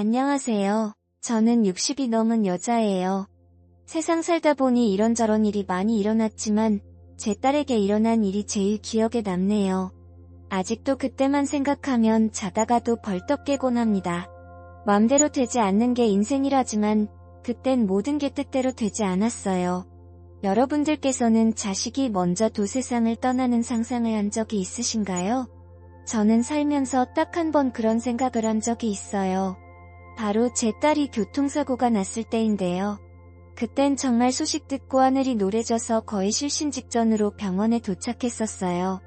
안녕하세요. 저는 60이 넘은 여자예요. 세상 살다 보니 이런저런 일이 많이 일어났지만 제 딸에게 일어난 일이 제일 기억에 남네요. 아직도 그때만 생각하면 자다가도 벌떡 깨곤 합니다. 맘대로 되지 않는 게 인생이라지만 그땐 모든 게 뜻대로 되지 않았어요. 여러분들께서는 자식이 먼저 도세상을 떠나는 상상을 한 적이 있으신가요? 저는 살면서 딱 한 번 그런 생각을 한 적이 있어요. 바로 제 딸이 교통사고가 났을 때인데요. 그땐 정말 소식 듣고 하늘이 노래져서 거의 실신 직전으로 병원에 도착했었어요.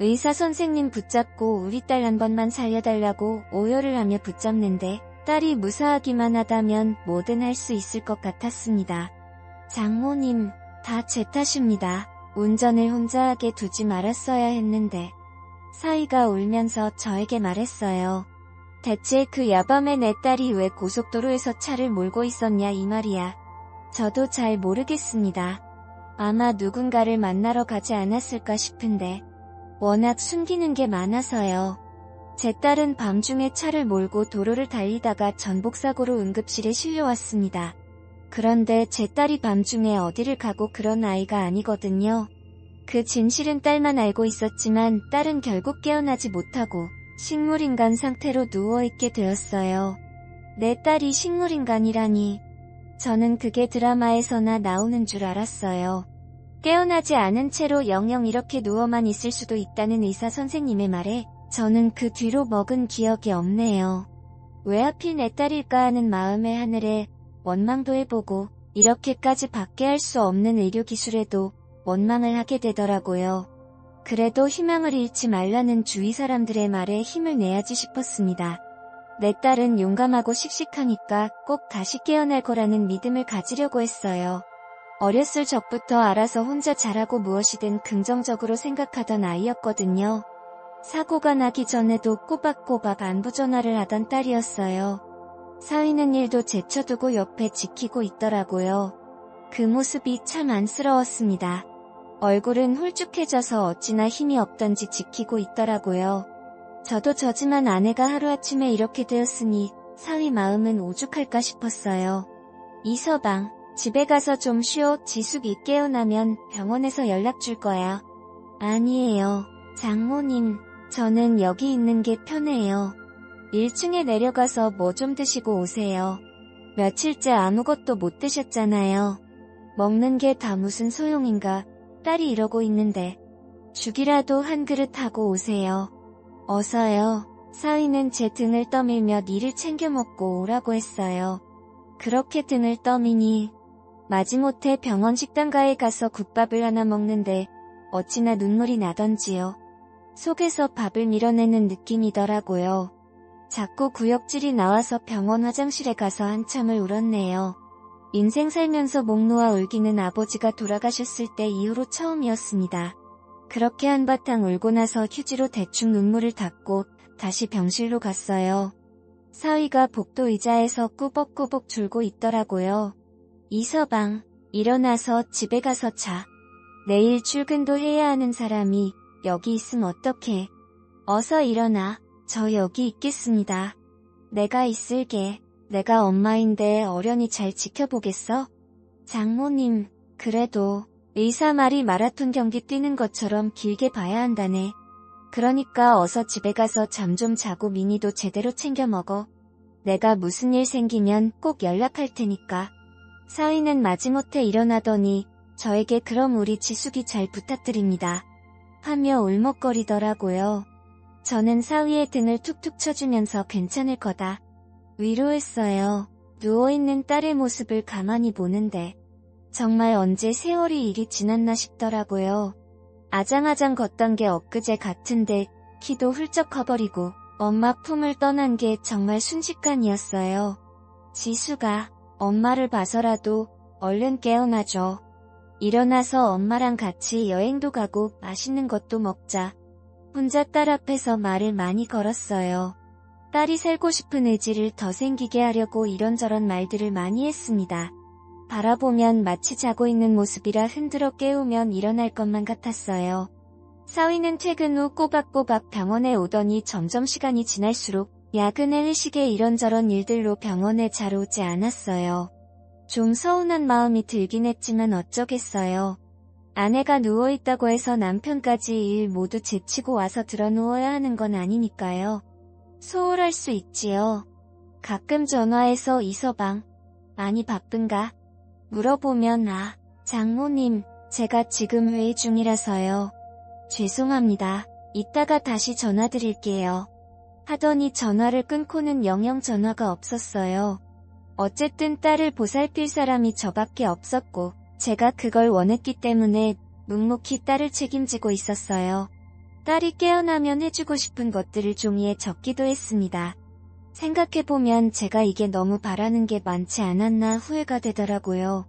의사 선생님 붙잡고 우리 딸 한 번만 살려달라고 오열을 하며 붙잡는데 딸이 무사하기만 하다면 뭐든 할 수 있을 것 같았습니다. 장모님, 다 제 탓입니다. 운전을 혼자 하게 두지 말았어야 했는데. 사위가 울면서 저에게 말했어요. 대체 그 야밤에 내 딸이 왜 고속도로에서 차를 몰고 있었냐 이 말이야. 저도 잘 모르겠습니다. 아마 누군가를 만나러 가지 않았을까 싶은데 워낙 숨기는 게 많아서요. 제 딸은 밤중에 차를 몰고 도로를 달리다가 전복사고로 응급실에 실려왔습니다. 그런데 제 딸이 밤중에 어디를 가고 그런 아이가 아니거든요. 그 진실은 딸만 알고 있었지만 딸은 결국 깨어나지 못하고 식물인간 상태로 누워있게 되었어요. 내 딸이 식물인간이라니. 저는 그게 드라마에서나 나오는 줄 알았어요. 깨어나지 않은 채로 영영 이렇게 누워만 있을 수도 있다는 의사 선생님의 말에 저는 그 뒤로 먹은 기억이 없네요. 왜 하필 내 딸일까 하는 마음의 하늘에 원망도 해보고 이렇게까지 받게 할수 없는 의료기술에도 원망을 하게 되더라고요. 그래도 희망을 잃지 말라는 주위 사람들의 말에 힘을 내야지 싶었습니다. 내 딸은 용감하고 씩씩하니까 꼭 다시 깨어날 거라는 믿음을 가지려고 했어요. 어렸을 적부터 알아서 혼자 잘하고 무엇이든 긍정적으로 생각하던 아이였거든요. 사고가 나기 전에도 꼬박꼬박 안부 전화를 하던 딸이었어요. 사위는 일도 제쳐두고 옆에 지키고 있더라고요. 그 모습이 참 안쓰러웠습니다. 얼굴은 홀쭉해져서 어찌나 힘이 없던지 지키고 있더라고요. 저도 저지만 아내가 하루아침에 이렇게 되었으니 사위 마음은 오죽할까 싶었어요. 이서방, 집에 가서 좀 쉬어 지숙이 깨어나면 병원에서 연락 줄 거야. 아니에요. 장모님, 저는 여기 있는 게 편해요. 1층에 내려가서 뭐 좀 드시고 오세요. 며칠째 아무것도 못 드셨잖아요. 먹는 게 다 무슨 소용인가. 딸이 이러고 있는데. 죽이라도 한 그릇 하고 오세요. 어서요. 사위는 제 등을 떠밀며 니를 챙겨 먹고 오라고 했어요. 그렇게 등을 떠미니 마지못해 병원 식당가에 가서 국밥을 하나 먹는데 어찌나 눈물이 나던지요. 속에서 밥을 밀어내는 느낌이더라고요. 자꾸 구역질이 나와서 병원 화장실에 가서 한참을 울었네요. 인생 살면서 목 놓아 울기는 아버지가 돌아가셨을 때 이후로 처음이었습니다. 그렇게 한바탕 울고 나서 휴지로 대충 눈물을 닦고 다시 병실로 갔어요. 사위가 복도 의자에서 꾸벅꾸벅 졸고 있더라고요. 이서방, 일어나서 집에 가서 자. 내일 출근도 해야 하는 사람이 여기 있음 어떡해. 어서 일어나. 저 여기 있겠습니다. 내가 있을게. 내가 엄마인데 어련히 잘 지켜보겠어? 장모님, 그래도 의사 말이 마라톤 경기 뛰는 것처럼 길게 봐야 한다네. 그러니까 어서 집에 가서 잠 좀 자고 미니도 제대로 챙겨 먹어. 내가 무슨 일 생기면 꼭 연락할 테니까. 사위는 마지못해 일어나더니 저에게 그럼 우리 지숙이 잘 부탁드립니다. 하며 울먹거리더라고요. 저는 사위의 등을 툭툭 쳐주면서 괜찮을 거다. 위로했어요. 누워있는 딸의 모습을 가만히 보는데 정말 언제 세월이 이리 지났나 싶더라고요. 아장아장 걷던 게 엊그제 같은데 키도 훌쩍 커버리고 엄마 품을 떠난 게 정말 순식간이었어요. 지수가 엄마를 봐서라도 얼른 깨어나죠. 일어나서 엄마랑 같이 여행도 가고 맛있는 것도 먹자. 혼자 딸 앞에서 말을 많이 걸었어요. 딸이 살고 싶은 의지를 더 생기게 하려고 이런저런 말들을 많이 했습니다. 바라보면 마치 자고 있는 모습이라 흔들어 깨우면 일어날 것만 같았어요. 사위는 퇴근 후 꼬박꼬박 병원에 오더니 점점 시간이 지날수록 야근에 회식에 이런저런 일들로 병원에 잘 오지 않았어요. 좀 서운한 마음이 들긴 했지만 어쩌겠어요. 아내가 누워있다고 해서 남편까지 일 모두 제치고 와서 들어 누워야 하는 건 아니니까요. 소홀할 수 있지요. 가끔 전화해서 이서방, 많이 바쁜가? 물어보면 아, 장모님, 제가 지금 회의 중이라서요. 죄송합니다. 이따가 다시 전화드릴게요. 하더니 전화를 끊고는 영영 전화가 없었어요. 어쨌든 딸을 보살필 사람이 저밖에 없었고, 제가 그걸 원했기 때문에 묵묵히 딸을 책임지고 있었어요. 딸이 깨어나면 해주고 싶은 것들을 종이에 적기도 했습니다. 생각해보면 제가 이게 너무 바라는 게 많지 않았나 후회가 되더라고요.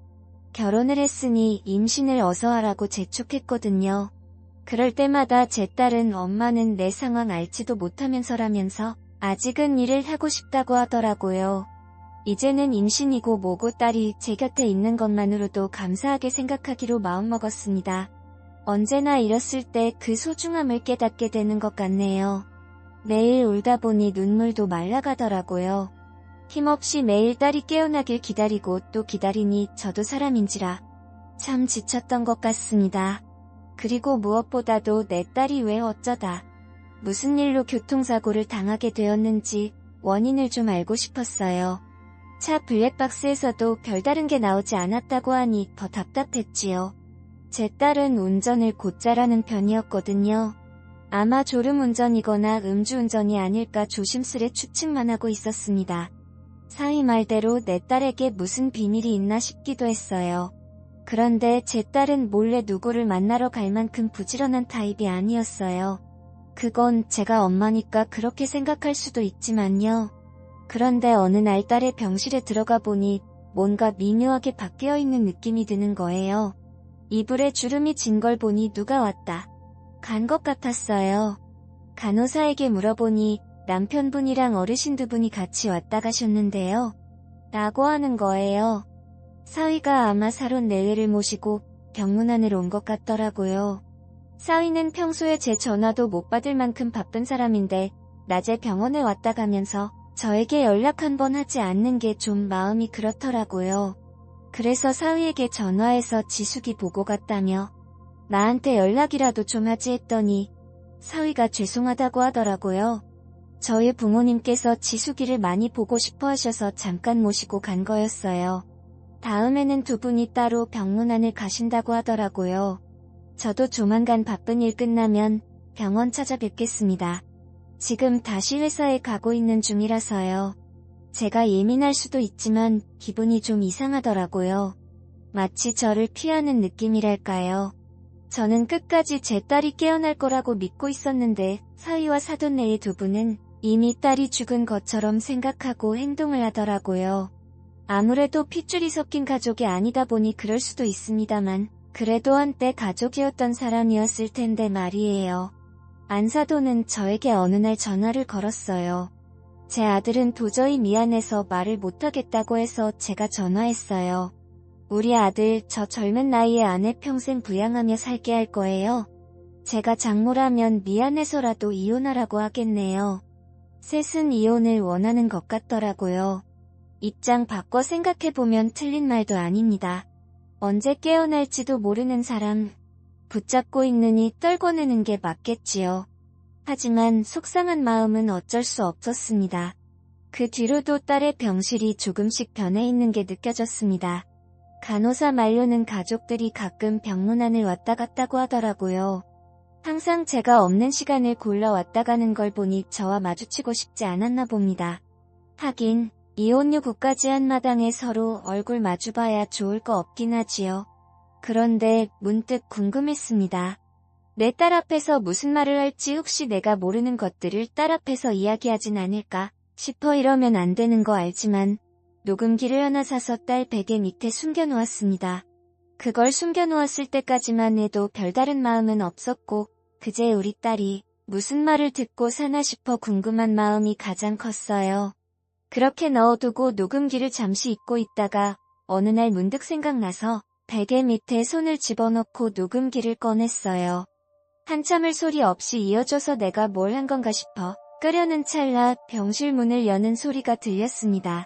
결혼을 했으니 임신을 어서 하라고 재촉했거든요. 그럴 때마다 제 딸은 엄마는 내 상황 알지도 못하면서라면서 아직은 일을 하고 싶다고 하더라고요. 이제는 임신이고 뭐고 딸이 제 곁에 있는 것만으로도 감사하게 생각하기로 마음먹었습니다. 언제나 잃었을 때 그 소중함을 깨닫게 되는 것 같네요. 매일 울다 보니 눈물도 말라가더라고요. 힘없이 매일 딸이 깨어나길 기다리고 또 기다리니 저도 사람인지라 참 지쳤던 것 같습니다. 그리고 무엇보다도 내 딸이 왜 어쩌다 무슨 일로 교통사고를 당하게 되었는지 원인을 좀 알고 싶었어요. 차 블랙박스에서도 별다른 게 나오지 않았다고 하니 더 답답했지요. 제 딸은 운전을 곧잘하는 편이었거든요. 아마 졸음운전이거나 음주운전이 아닐까 조심스레 추측만 하고 있었습니다. 사위 말대로 내 딸에게 무슨 비밀이 있나 싶기도 했어요. 그런데 제 딸은 몰래 누구를 만나러 갈 만큼 부지런한 타입이 아니었어요. 그건 제가 엄마니까 그렇게 생각할 수도 있지만요. 그런데 어느 날 딸의 병실에 들어가 보니 뭔가 미묘하게 바뀌어 있는 느낌이 드는 거예요. 이불에 주름이 진 걸 보니 누가 왔다. 간 것 같았어요. 간호사에게 물어보니 남편분이랑 어르신 두 분이 같이 왔다 가셨는데요. 라고 하는 거예요. 사위가 아마 사돈 내외를 모시고 병문안으로 온것 같더라고요. 사위는 평소에 제 전화도 못 받을 만큼 바쁜 사람인데 낮에 병원에 왔다 가면서 저에게 연락 한 번 하지 않는 게 좀 마음이 그렇더라고요. 그래서 사위에게 전화해서 지숙이 보고 갔다며 나한테 연락이라도 좀 하지 했더니 사위가 죄송하다고 하더라고요. 저희 부모님께서 지숙이를 많이 보고 싶어 하셔서 잠깐 모시고 간 거였어요. 다음에는 두 분이 따로 병문안을 가신다고 하더라고요. 저도 조만간 바쁜 일 끝나면 병원 찾아뵙겠습니다. 지금 다시 회사에 가고 있는 중이라서요. 제가 예민할 수도 있지만 기분이 좀 이상하더라고요. 마치 저를 피하는 느낌이랄까요. 저는 끝까지 제 딸이 깨어날 거라고 믿고 있었는데 사위와 사돈네의 두 분은 이미 딸이 죽은 것처럼 생각하고 행동을 하더라고요. 아무래도 핏줄이 섞인 가족이 아니다 보니 그럴 수도 있습니다만 그래도 한때 가족이었던 사람이었을 텐데 말이에요. 안사도는 저에게 어느 날 전화를 걸었어요. 제 아들은 도저히 미안해서 말을 못하겠다고 해서 제가 전화했어요. 우리 아들 저 젊은 나이에 아내 평생 부양하며 살게 할 거예요. 제가 장모라면 미안해서라도 이혼하라고 하겠네요. 셋은 이혼을 원하는 것 같더라고요. 입장 바꿔 생각해보면 틀린 말도 아닙니다. 언제 깨어날지도 모르는 사람 붙잡고 있느니 떨궈내는 게 맞겠지요. 하지만 속상한 마음은 어쩔 수 없었습니다. 그 뒤로도 딸의 병실이 조금씩 변해 있는 게 느껴졌습니다. 간호사 말로는 가족들이 가끔 병문안을 왔다 갔다고 하더라고요. 항상 제가 없는 시간을 골라 왔다 가는 걸 보니 저와 마주치고 싶지 않았나 봅니다. 하긴 이혼 요구까지 한 마당에 서로 얼굴 마주봐야 좋을 거 없긴 하지요. 그런데 문득 궁금했습니다. 내 딸 앞에서 무슨 말을 할지 혹시 내가 모르는 것들을 딸 앞에서 이야기하진 않을까 싶어 이러면 안 되는 거 알지만 녹음기를 하나 사서 딸 베개 밑에 숨겨놓았습니다. 그걸 숨겨놓았을 때까지만 해도 별다른 마음은 없었고 그제 우리 딸이 무슨 말을 듣고 사나 싶어 궁금한 마음이 가장 컸어요. 그렇게 넣어두고 녹음기를 잠시 잊고 있다가 어느 날 문득 생각나서 베개 밑에 손을 집어넣고 녹음기를 꺼냈어요. 한참을 소리 없이 이어져서 내가 뭘 한 건가 싶어 끄려는 찰나 병실 문을 여는 소리가 들렸습니다.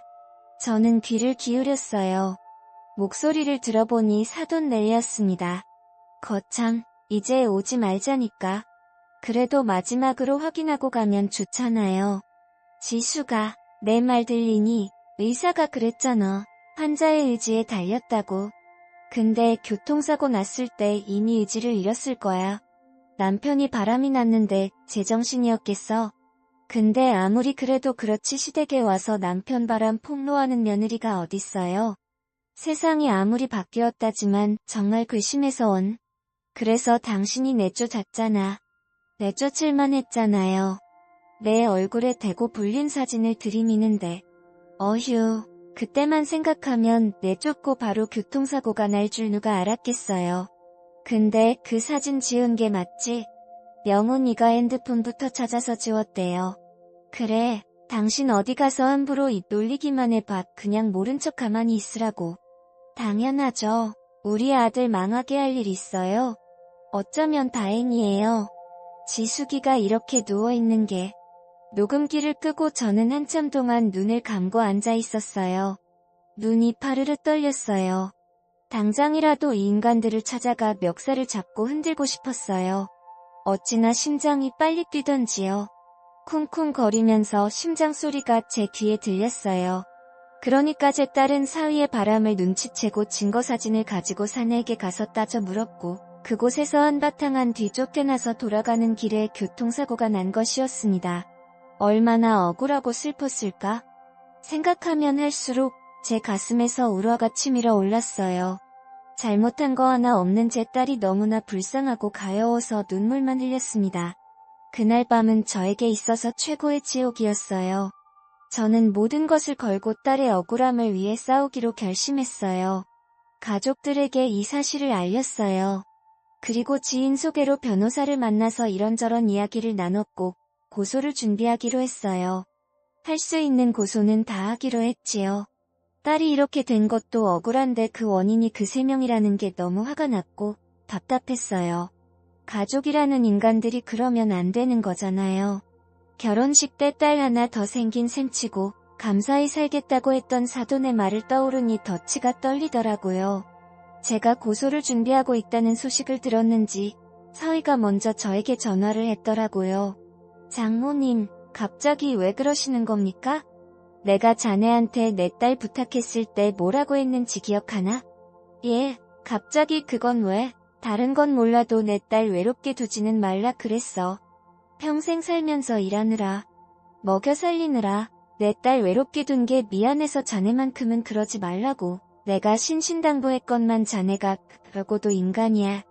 저는 귀를 기울였어요. 목소리를 들어보니 사돈 넬리였습니다. 거참, 이제 오지 말자니까. 그래도 마지막으로 확인하고 가면 좋잖아요. 지수가 내 말 들리니 의사가 그랬잖아. 환자의 의지에 달렸다고. 근데 교통사고 났을 때 이미 의지를 잃었을 거야. 남편이 바람이 났는데 제정신이었겠어. 근데 아무리 그래도 그렇지 시댁에 와서 남편 바람 폭로하는 며느리가 어딨어요. 세상이 아무리 바뀌었다지만 정말 괘씸해서 온. 그래서 당신이 내쫓았잖아. 내쫓을만 했잖아요. 내 얼굴에 대고 불린 사진을 들이미는데. 어휴, 그때만 생각하면 내쫓고 바로 교통사고가 날 줄 누가 알았겠어요. 근데 그 사진 지운 게 맞지? 영훈이가 핸드폰부터 찾아서 지웠대요. 그래, 당신 어디 가서 함부로 입 놀리기만 해봐. 그냥 모른 척 가만히 있으라고. 당연하죠. 우리 아들 망하게 할 일 있어요. 어쩌면 다행이에요. 지수기가 이렇게 누워있는 게. 녹음기를 끄고 저는 한참 동안 눈을 감고 앉아 있었어요. 눈이 파르르 떨렸어요. 당장이라도 이 인간들을 찾아가 멱살을 잡고 흔들고 싶었어요. 어찌나 심장이 빨리 뛰던지요. 쿵쿵 거리면서 심장 소리가 제 귀에 들렸어요. 그러니까 제 딸은 사위의 바람을 눈치채고 증거사진을 가지고 사내에게 가서 따져 물었고 그곳에서 한바탕 한 뒤 쫓겨나서 돌아가는 길에 교통사고가 난 것이었습니다. 얼마나 억울하고 슬펐을까? 생각하면 할수록 제 가슴에서 우라가 치밀어 올랐어요. 잘못한 거 하나 없는 제 딸이 너무나 불쌍하고 가여워서 눈물만 흘렸습니다. 그날 밤은 저에게 있어서 최고의 지옥이었어요. 저는 모든 것을 걸고 딸의 억울함을 위해 싸우기로 결심했어요. 가족들에게 이 사실을 알렸어요. 그리고 지인 소개로 변호사를 만나서 이런저런 이야기를 나눴고 고소를 준비하기로 했어요. 할 수 있는 고소는 다 하기로 했지요. 딸이 이렇게 된 것도 억울한데 그 원인이 그 세 명이라는 게 너무 화가 났고 답답했어요. 가족이라는 인간들이 그러면 안 되는 거잖아요. 결혼식 때 딸 하나 더 생긴 셈치고 감사히 살겠다고 했던 사돈의 말을 떠오르니 덫치가 떨리더라고요. 제가 고소를 준비하고 있다는 소식을 들었는지 서희가 먼저 저에게 전화를 했더라고요. 장모님, 갑자기 왜 그러시는 겁니까? 내가 자네한테 내 딸 부탁했을 때 뭐라고 했는지 기억하나? 예, 갑자기 그건 왜? 다른 건 몰라도 내 딸 외롭게 두지는 말라 그랬어. 평생 살면서 일하느라, 먹여 살리느라, 내 딸 외롭게 둔 게 미안해서 자네만큼은 그러지 말라고. 내가 신신당부했건만 자네가 그러고도 인간이야.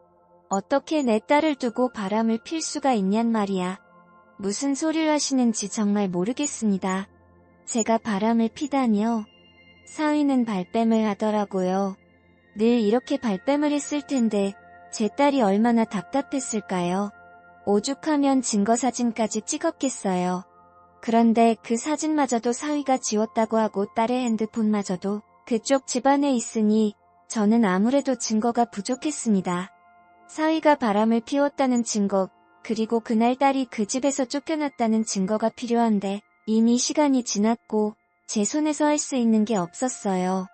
어떻게 내 딸을 두고 바람을 필 수가 있냔 말이야. 무슨 소리를 하시는지 정말 모르겠습니다. 제가 바람을 피다니요. 사위는 발뺌을 하더라고요. 늘 이렇게 발뺌을 했을 텐데 제 딸이 얼마나 답답했을까요? 오죽하면 증거사진까지 찍었겠어요. 그런데 그 사진마저도 사위가 지웠다고 하고 딸의 핸드폰마저도 그쪽 집안에 있으니 저는 아무래도 증거가 부족했습니다. 사위가 바람을 피웠다는 증거, 그리고 그날 딸이 그 집에서 쫓겨났다는 증거가 필요한데 이미 시간이 지났고 제 손에서 할 수 있는 게 없었어요.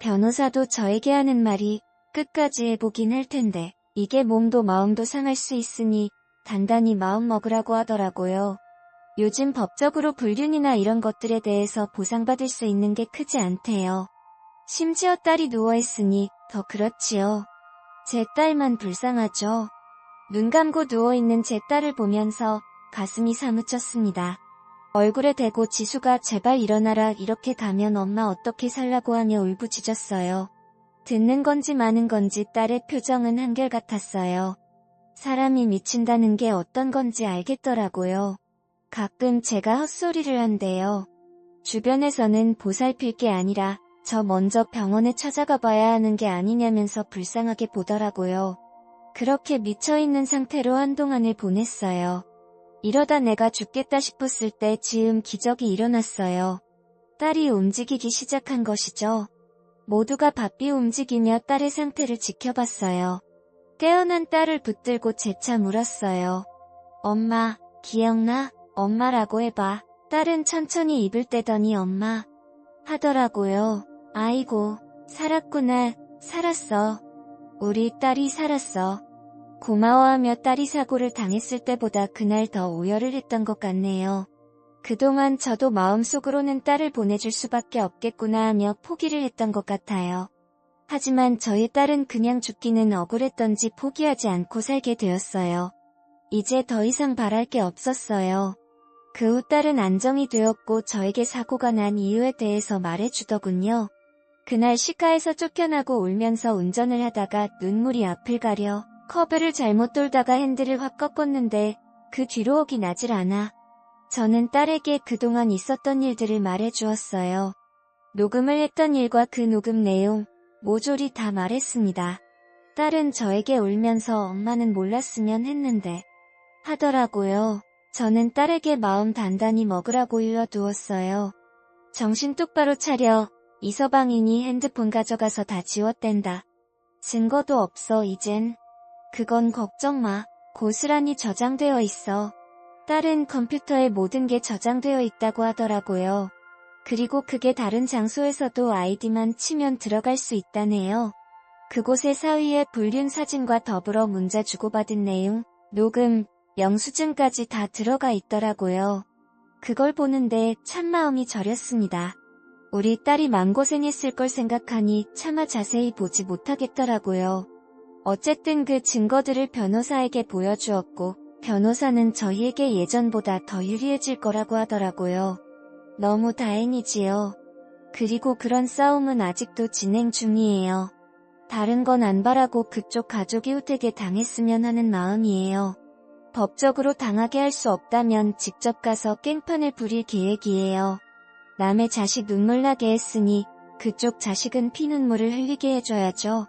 변호사도 저에게 하는 말이 끝까지 해보긴 할 텐데 이게 몸도 마음도 상할 수 있으니 단단히 마음 먹으라고 하더라고요. 요즘 법적으로 불륜이나 이런 것들에 대해서 보상받을 수 있는 게 크지 않대요. 심지어 딸이 누워있으니 더 그렇지요. 제 딸만 불쌍하죠. 눈 감고 누워있는 제 딸을 보면서 가슴이 사무쳤습니다. 얼굴에 대고 지수가 제발 일어나라 이렇게 가면 엄마 어떻게 살라고 하며 울부짖었어요. 듣는 건지 마는 건지 딸의 표정은 한결같았어요. 사람이 미친다는 게 어떤 건지 알겠더라고요. 가끔 제가 헛소리를 한대요. 주변에서는 보살필 게 아니라 저 먼저 병원에 찾아가 봐야 하는 게 아니냐면서 불쌍하게 보더라고요. 그렇게 미쳐있는 상태로 한동안을 보냈어요. 이러다 내가 죽겠다 싶었을 때 지음 기적이 일어났어요. 딸이 움직이기 시작한 것이죠. 모두가 바삐 움직이며 딸의 상태를 지켜봤어요. 깨어난 딸을 붙들고 재차 물었어요. 엄마, 기억나? 엄마라고 해봐. 딸은 천천히 입을 떼더니 엄마 하더라고요. 아이고, 살았구나, 살았어. 우리 딸이 살았어. 고마워하며 딸이 사고를 당했을 때보다 그날 더 오열을 했던 것 같네요. 그동안 저도 마음속으로는 딸을 보내줄 수밖에 없겠구나 하며 포기를 했던 것 같아요. 하지만 저희 딸은 그냥 죽기는 억울했던지 포기하지 않고 살게 되었어요. 이제 더 이상 바랄 게 없었어요. 그 후 딸은 안정이 되었고 저에게 사고가 난 이유에 대해서 말해주더군요. 그날 시가에서 쫓겨나고 울면서 운전을 하다가 눈물이 앞을 가려 커브를 잘못 돌다가 핸들을 확 꺾었는데 그 뒤로 억이 나질 않아. 저는 딸에게 그동안 있었던 일들을 말해 주었어요. 녹음을 했던 일과 그 녹음 내용, 모조리 다 말했습니다. 딸은 저에게 울면서 엄마는 몰랐으면 했는데 하더라고요. 저는 딸에게 마음 단단히 먹으라고 일러두었어요. 정신 똑바로 차려. 이서방이니 핸드폰 가져가서 다 지웠댄다. 증거도 없어 이젠. 그건 걱정 마. 고스란히 저장되어 있어. 딸은 컴퓨터에 모든 게 저장되어 있다고 하더라고요. 그리고 그게 다른 장소에서도 아이디만 치면 들어갈 수 있다네요. 그곳의 사위의 불륜 사진과 더불어 문자 주고받은 내용, 녹음, 영수증까지 다 들어가 있더라고요. 그걸 보는데 참 마음이 저렸습니다. 우리 딸이 마음고생했을 걸 생각하니 차마 자세히 보지 못하겠더라고요. 어쨌든 그 증거들을 변호사에게 보여주었고, 변호사는 저희에게 예전보다 더 유리해질 거라고 하더라고요. 너무 다행이지요. 그리고 그런 싸움은 아직도 진행 중이에요. 다른 건 안 바라고 그쪽 가족이 후택에 당했으면 하는 마음이에요. 법적으로 당하게 할 수 없다면 직접 가서 깽판을 부릴 계획이에요. 남의 자식 눈물 나게 했으니 그쪽 자식은 피눈물을 흘리게 해줘야죠.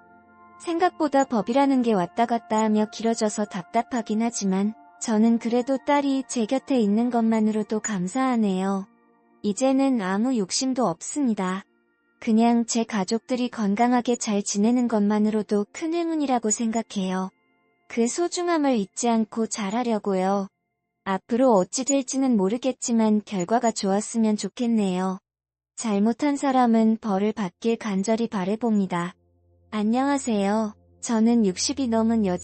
생각보다 법이라는 게 왔다 갔다 하며 길어져서 답답하긴 하지만 저는 그래도 딸이 제 곁에 있는 것만으로도 감사하네요. 이제는 아무 욕심도 없습니다. 그냥 제 가족들이 건강하게 잘 지내는 것만으로도 큰 행운이라고 생각해요. 그 소중함을 잊지 않고 잘하려고요. 앞으로 어찌 될지는 모르겠지만 결과가 좋았으면 좋겠네요. 잘못한 사람은 벌을 받길 간절히 바래봅니다. 안녕하세요. 저는 60이 넘은 여자.